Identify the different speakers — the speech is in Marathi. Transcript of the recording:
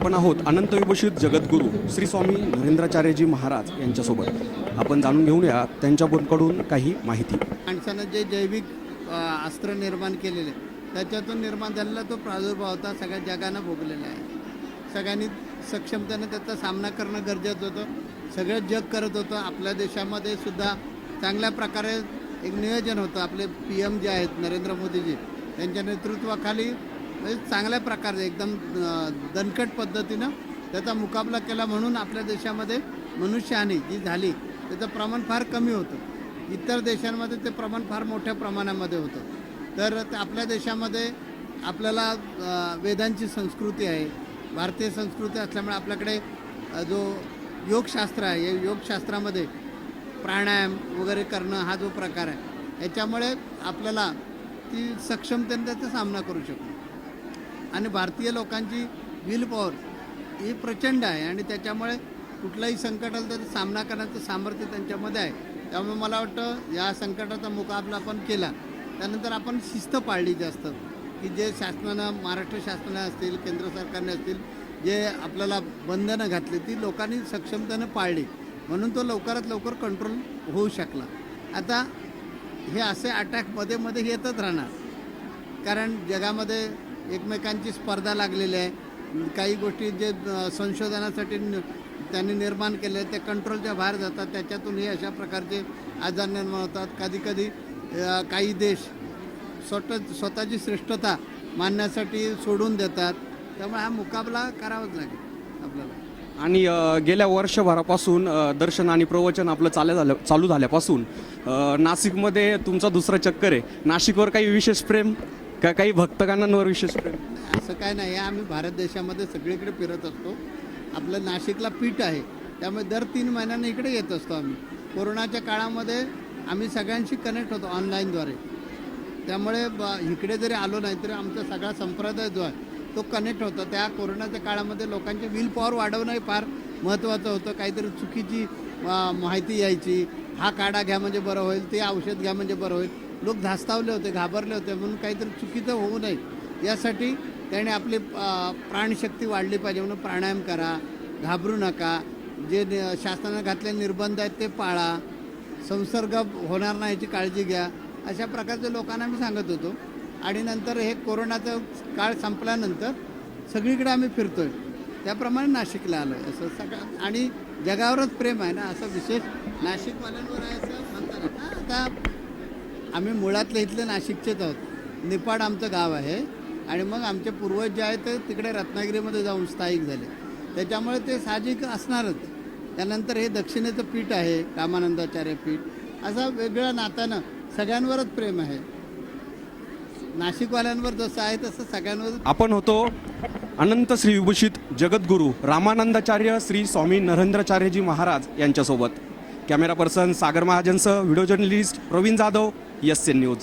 Speaker 1: आपण आहोत अनंत विभूषित जगद्गुरू श्री स्वामी नरेंद्राचार्यजी महाराज यांच्यासोबत. आपण जाणून घेऊया त्यांच्याकडून काही माहिती.
Speaker 2: माणसानं जे जैविक अस्त्र निर्माण केलेले त्याच्यातून निर्माण झालेला तो प्रादुर्भाव होता सगळ्या जगानं भोगलेला आहे. सगळ्यांनी सक्षमतेनं त्याचा सामना करणं गरजेचं होतं. सगळं जग करत होतं. आपल्या देशामध्ये सुद्धा चांगल्या प्रकारे एक नियोजन होतं. आपले पी एम जे आहेत नरेंद्र मोदीजी त्यांच्या नेतृत्वाखाली म्हणजे चांगल्या प्रकारे एकदम दणकट पद्धतीनं त्याचा मुकाबला केला म्हणून आपल्या देशामध्ये मनुष्यहानी जी झाली त्याचं प्रमाण फार कमी होतं. इतर देशांमध्ये ते प्रमाण फार मोठ्या प्रमाणामध्ये होतं. तर आपल्या देशामध्ये आपल्याला वेदांची संस्कृती आहे भारतीय संस्कृती असल्यामुळे आपल्याकडे जो योगशास्त्र आहे या योगशास्त्रामध्ये प्राणायाम वगैरे करणं हा जो प्रकार आहे याच्यामुळे आपल्याला ती सक्षमतेने त्याचा सामना करू शकतो. आणि भारतीय लोकांची विल पॉवर ही प्रचंड आहे आणि त्याच्यामुळे कुठलाही संकट आलं तर सामना करण्याचं सामर्थ्य त्यांच्यामध्ये आहे. त्यामुळे मला वाटतं या संकटाचा मुकाबला आपण केला त्यानंतर आपण शिस्त पाळली जास्त. की जे शासनानं महाराष्ट्र शासनाने असतील केंद्र सरकारने असतील जे आपल्याला बंधनं घातली ती लोकांनी सक्षमतेनं पाळली. म्हणून तो लवकरात लवकर कंट्रोल होऊ शकला. आता हे असे अटॅकमध्ये मध्ये येतच राहणार. कारण जगामध्ये एकमेकांची स्पर्धा लागलेली आहे. काही गोष्टी जे संशोधनासाठी त्यांनी निर्माण केले ते कंट्रोलच्या बाहेर जातात. त्याच्यातून हे अशा प्रकारचे आजार निर्माण होतात. कधीकधी काही देश स्वतः स्वतःची श्रेष्ठता मानण्यासाठी सोडून देतात. त्यामुळे हा मुकाबला करावाच लागेल आपल्याला.
Speaker 1: आणि गेल्या वर्षभरापासून दर्शन आणि प्रवचन आपलं चालू झालं चालू झाल्यापासून नाशिकमध्ये तुमचा दुसरा चक्कर आहे. नाशिकवर काही विशेष प्रेम? का काही भक्तगणांवर विशेष प्रेम?
Speaker 2: असं काय नाही. आम्ही भारत देशामध्ये सगळीकडे फिरत असतो. आपलं नाशिकला पीठ आहे. त्यामुळे दर तीन महिन्यांनी इकडे येत असतो आम्ही. कोरोनाच्या काळामध्ये आम्ही सगळ्यांशी कनेक्ट होतो ऑनलाईनद्वारे त्यामुळे ब इकडे जरी आलो नाही तरी आमचा सगळा संप्रदाय जो आहे तो कनेक्ट होता. त्या कोरोनाच्या काळामध्ये लोकांचे विल पॉवर वाढवणं हे फार महत्त्वाचं होतं. काहीतरी चुकीची माहिती यायची. हा काढा घ्या म्हणजे बरं होईल. ते औषध घ्या म्हणजे बरं होईल. लोक धास्तावले होते घाबरले होते म्हणून काहीतरी चुकीचं होऊ नये. यासाठी त्याने आपली प्राणशक्ती वाढली पाहिजे म्हणून प्राणायाम करा घाबरू नका. जे नि- शासनानं घातले निर्बंध आहेत ते पाळा. संसर्ग होणार नाही याची काळजी घ्या. अशा प्रकारच्या लोकांना मी सांगत होतो. आणि नंतर हे कोरोनाचा काळ संपल्यानंतर सगळीकडे आम्ही फिरतोय. त्याप्रमाणे नाशिकला आलो आहे असं सगळं आणि जगावरच प्रेम आहे ना असं विशेष नाशिकवाल्यांवर आहे असं म्हणतात आता आम्ही मुळातले इथले नाशिकचेच आहोत. निपाड आमचं गाव आहे. आणि मग आमचे पूर्वज जे आहेत ते तिकडे रत्नागिरीमध्ये जाऊन स्थायिक झाले. त्याच्यामुळे ते साहजिक असणारच. त्यानंतर हे दक्षिणेचं पीठ आहे रामानंदाचार्य पीठ. असं वेगळ्या नात्यानं सगळ्यांवरच प्रेम आहे. नाशिकवाल्यांवर जसं आहे तसं सगळ्यांवर
Speaker 1: आपण होतो अनंत श्री विभूषित जगद्गुरू रामानंदाचार्य श्री स्वामी नरेंद्राचार्यजी महाराज यांच्यासोबत. Camera person Sagar महाजनसह video journalist Pravin Jadhav. S N news